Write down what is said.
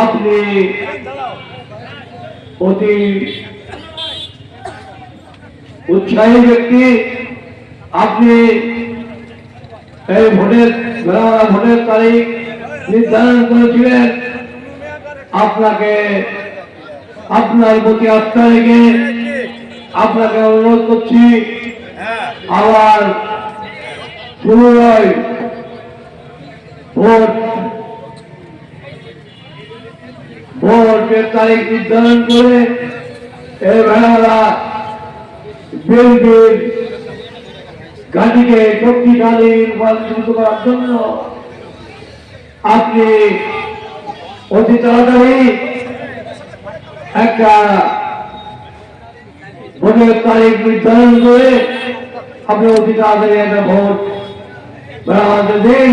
আপনি অতি উৎসাহী ব্যক্তি। আপনি এই ভোটের মেলামেলা ভোটের তারিখ নির্ধারণ করেছিলেন। আপনাকে আপনার প্রতি আস্থা রেখে আপনাকে অনুরোধ করছি, আবার পুনরায় ভোট ভোটের তারিখ নির্ধারণ করে এই মেলামেলা বিএনপির গাড়িকে শক্তিশালী রূপান্তরিত করার জন্য আপনি অতি তাড়াতাড়ি একটা ভোটের তারিখ নির্ধারণ করে আপনি অতি তাড়াতাড়ি একটা ভোট বেড়াতে দিন।